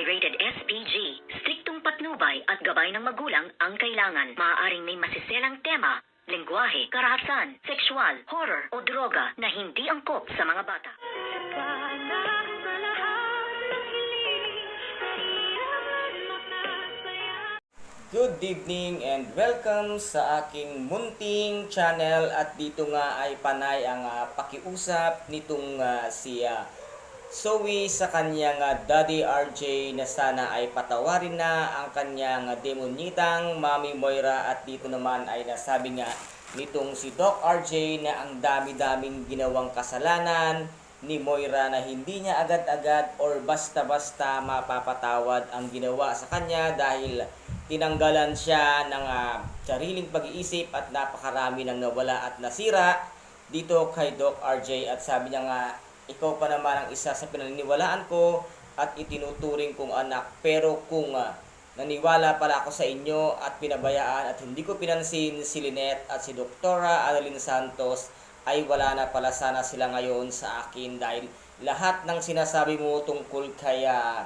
ay rated SPG. Striktong patnubay at gabay ng magulang ang kailangan. Maaaring may masiselang tema, lengguwahe, karahasan, sexual, horror o droga na hindi angkop sa mga bata. Good evening and welcome sa aking munting channel at dito nga ay panay ang ah, pakiusap nitong ah, si ah, Zoe sa kanyang Daddy RJ na sana ay patawarin na ang kanyang demonitang Mami Moira. At dito naman ay nasabi nga nitong si Doc RJ na ang dami-daming ginawang kasalanan ni Moira na hindi niya agad-agad or basta-basta mapapatawad ang ginawa sa kanya dahil tinanggalan siya ng ah, sariling pag-iisip at napakarami ng nawala at nasira dito kay Doc RJ at sabi niya nga ikaw pa naman ang isa sa pinaniniwalaan ko at itinuturing kong anak. Pero kung ah, naniwala pala ako sa inyo at pinabayaan at hindi ko pinansin si Lynette at si Doktora Annalyn Santos ay wala na pala sana sila ngayon sa akin dahil lahat ng sinasabi mo tungkol kay ah,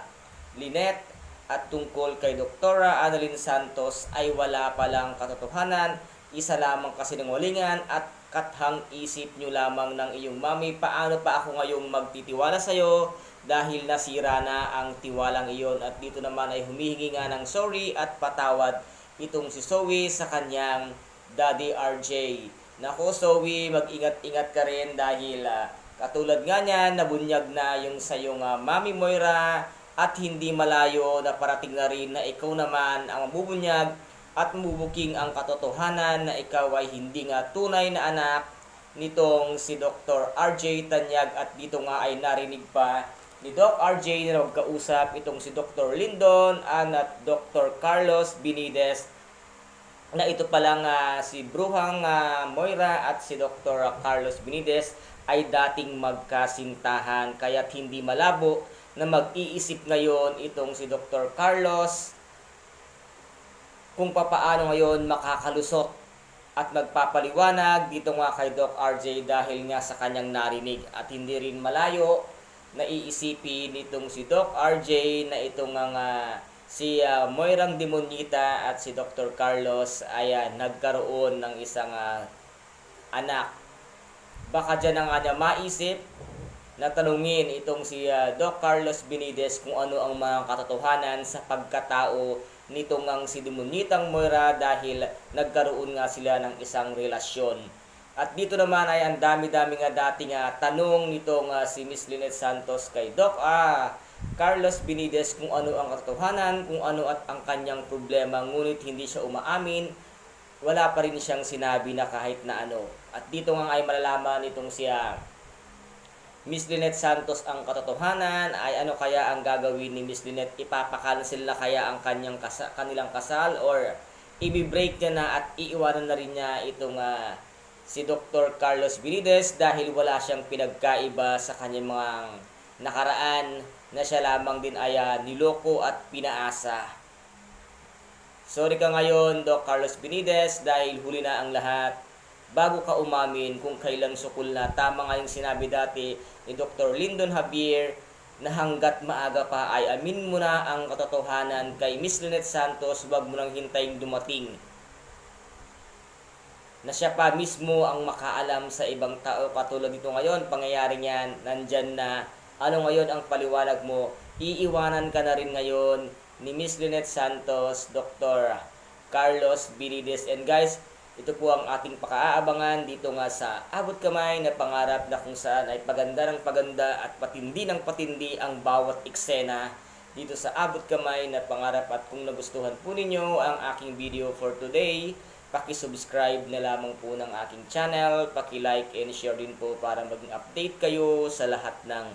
Lynette at tungkol kay Doktora Annalyn Santos ay wala palang katotohanan, isa lamang kasi ng walingan at kathang isip nyo lamang ng iyong mami. Paano pa ako ngayong magtitiwala sa'yo dahil nasira na ang tiwalang iyon at dito naman ay humihingi nga ng sorry at patawad itong si Zoe sa kanyang Daddy RJ. Nako Zoe, mag-ingat-ingat ka rin dahil ah, katulad nga niyan, nabunyag na yung sa iyong ah, Mami Moira at hindi malayo na parating na rin na ikaw naman ang mabubunyag at mabubuking ang katotohanan na ikaw ay hindi nga tunay na anak nitong si Dr. RJ Tanyag at dito nga ay narinig pa ni Doc RJ na magkausap itong si Dr. Lindon at Dr. Carlos Binides na ito pala nga si Bruhang ah, Moira at si Dr. Carlos Binides ay dating magkasintahan kaya't hindi malabo na mag-iisip ngayon itong si Dr. Carlos kung papaano ngayon makakalusot at magpapaliwanag dito nga kay Doc RJ dahil nga sa kanyang narinig at hindi rin malayo na iisipin nitong si Doc RJ na itong nga si ah, Moirang Demonita at si Dr. Carlos ay ah, nagkaroon ng isang ah, anak. Baka dyan na nga niya maisip na tanungin itong si ah, Doc Carlos Benides kung ano ang mga katotohanan sa pagkatao nitong ang si Demonitang Moira dahil nagkaroon nga sila ng isang relasyon. At dito naman ay ang dami-dami nga dating nga tanong nitong ah, si Miss Lynette Santos kay Doc ah, Carlos Benides kung ano ang katotohanan, kung ano at ang kanyang problema, ngunit hindi siya umaamin, wala pa rin siyang sinabi na kahit na ano. At dito nga ay malalaman nitong siya Miss Lynette Santos ang katotohanan ay ano kaya ang gagawin ni Miss Lynette ipapakancel na kaya ang kanyang kasa, kanilang kasal or i-break niya na at iiwanan na rin niya itong ah, si Dr. Carlos Vinides dahil wala siyang pinagkaiba sa kanyang mga nakaraan na siya lamang din ay ah, niloko at pinaasa. Sorry ka ngayon, Doc Carlos Benides, dahil huli na ang lahat. Bago ka umamin kung kailan sukul na, tama nga yung sinabi dati ni Dr. Lyndon Javier na hanggat maaga pa ay amin mo na ang katotohanan kay Miss Lynette Santos, wag mo nang hintayin dumating na siya pa mismo ang makaalam sa ibang tao katulad dito ngayon pangyayari niyan nandyan na ano ngayon ang paliwanag mo iiwanan ka na rin ngayon ni Miss Lynette Santos Dr. Carlos Birides and guys ito po ang ating pakaaabangan dito nga sa abot kamay na pangarap na kung saan ay paganda ng paganda at patindi ng patindi ang bawat eksena dito sa abot kamay na pangarap at kung nagustuhan po ninyo ang aking video for today paki-subscribe na lamang po ng aking channel, paki-like and share din po para maging update kayo sa lahat ng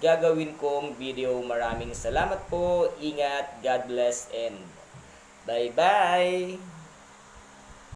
gagawin kong video. Maraming salamat po, ingat, God bless and bye-bye!